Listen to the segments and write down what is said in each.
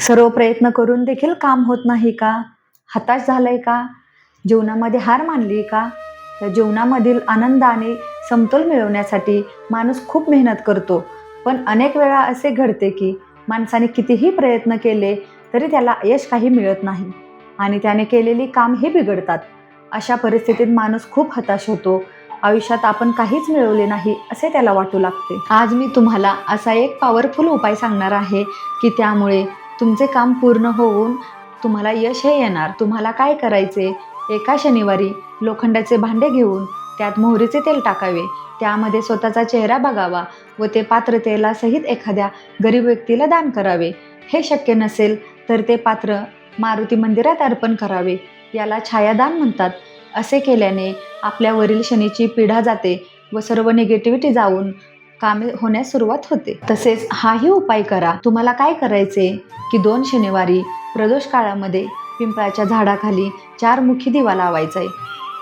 सर्व प्रयत्न करून देखील काम होत नाही का? हताश झालंय का? जीवनामध्ये हार मानली का? तर जीवनामधील आनंद आणि समतोल मिळवण्यासाठी माणूस खूप मेहनत करतो. पण अनेक वेळा असे घडते की माणसाने कितीही प्रयत्न केले तरी त्याला यश काही मिळत नाही आणि त्याने केलेली कामही बिघडतात. अशा परिस्थितीत माणूस खूप हताश होतो. आयुष्यात आपण काहीच मिळवले नाही असे त्याला वाटू लागते. आज मी तुम्हाला असा एक पॉवरफुल उपाय सांगणार आहे की त्यामुळे तुमचे काम पूर्ण होऊन तुम्हाला यश हे येणार. तुम्हाला काय करायचे? एका शनिवारी लोखंडाचे भांडे घेऊन त्यात मोहरीचे तेल टाकावे. त्यामध्ये स्वतःचा चेहरा बघावा व ते पात्र तेलासहित एखाद्या गरीब व्यक्तीला दान करावे. हे शक्य नसेल तर ते पात्र मारुती मंदिरात अर्पण करावे. याला छायादान म्हणतात. असे केल्याने आपल्यावरील शनीची पिढा जाते व सर्व निगेटिव्हिटी जाऊन कामे होण्यास सुरुवात होते. तसेच हाही उपाय करा. तुम्हाला काय करायचे? की दोन शनिवारी प्रदोष काळामध्ये पिंपळाच्या झाडाखाली चार मुखी दिवा लावायचा आहे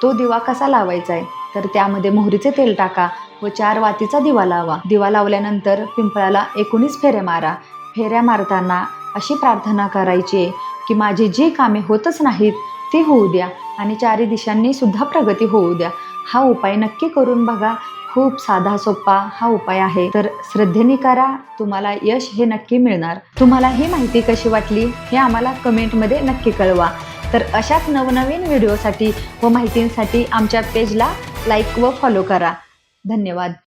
तो दिवा कसा लावायचा आहे तर त्यामध्ये मोहरीचे तेल टाका व चार वातीचा दिवा लावा. दिवा लावल्यानंतर पिंपळाला एकोणीस फेऱ्या मारा. फेऱ्या मारताना अशी प्रार्थना करायची आहे की माझी जी कामे होतच नाहीत ती होऊ द्या आणि चारी दिशांनी सुद्धा प्रगती होऊ द्या. हा उपाय नक्की करून बघा. खूप साधा सोपा हा उपाय आहे. तर श्रद्धेने करा. तुम्हाला यश हे नक्की मिळणार. तुम्हाला ही माहिती कशी वाटली हे आम्हाला कमेंटमध्ये नक्की कळवा. तर अशाच नवनवीन व्हिडिओसाठी व माहितींसाठी आमच्या पेजला लाईक व फॉलो करा. धन्यवाद.